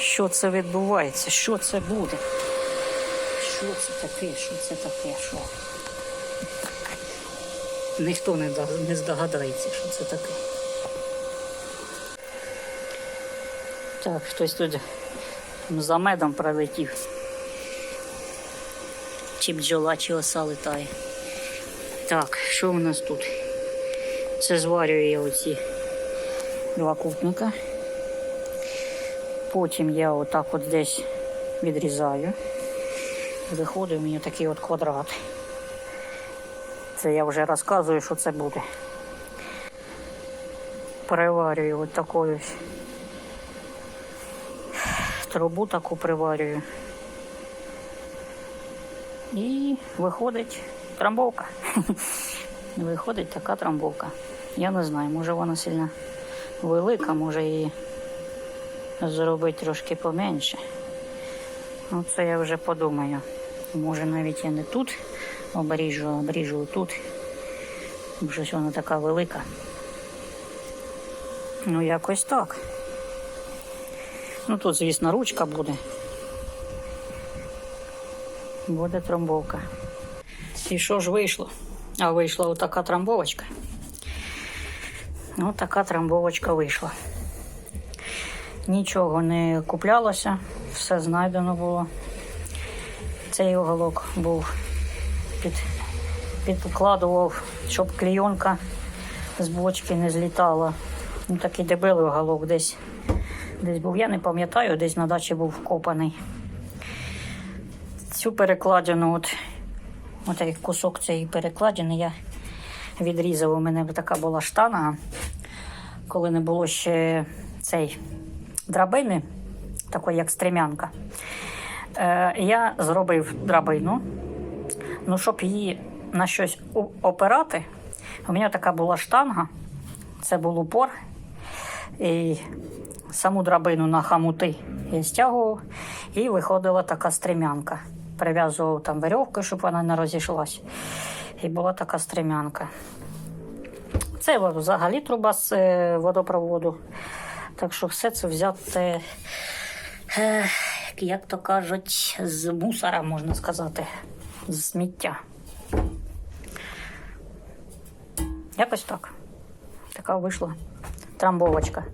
що це відбувається, що це буде. Що це таке, що це таке, що? Ніхто не, здогадається, що це таке. Так, хтось тут за медом прилетів. Чи бджола, чи оса летає. Так, що у нас тут? Це зварюю я оці два кутника. Потім я отак от десь відрізаю. Виходить у мене такий от квадрат. Це я вже розказую, що це буде. Переварюю от такою трубу таку приварюю. І виходить трамбовка. Виходить така трамбовка. Я не знаю, може вона сильно велика, може її зробити трошки поменше. Ну, це я вже подумаю. Може навіть я не тут обріжу, а обріжу тут. Бо щось вона така велика. Ну, якось так. Ну тут, звісно, ручка буде. Буде трамбовка. І що ж вийшло? А вийшла отака трамбовочка. Ну, така трамбовочка вийшла. Нічого не куплялося, все знайдено було. Цей уголок був під, підкладував, щоб клейонка з бочки не злітала. Ну, такий дебелий уголок десь, десь був. Я не пам'ятаю, десь на дачі був вкопаний. Цю перекладину, от, от кусок цієї перекладини я відрізав. У мене така була штанга, коли не було ще цей драбини, такої як стремянка. Е, я зробив драбину. Ну, щоб її на щось опирати, у мене така була штанга, це був упор. І саму драбину на хамути я стягував, і виходила така стремянка. Прив'язував там веревкою, щоб вона не розійшлась. І була така стремянка. Це взагалі труба з е, водопроводу. Так що все це взяти, е, як то кажуть, з мусора, можна сказати, з сміття. Якось так. Така вийшла трамбовочка.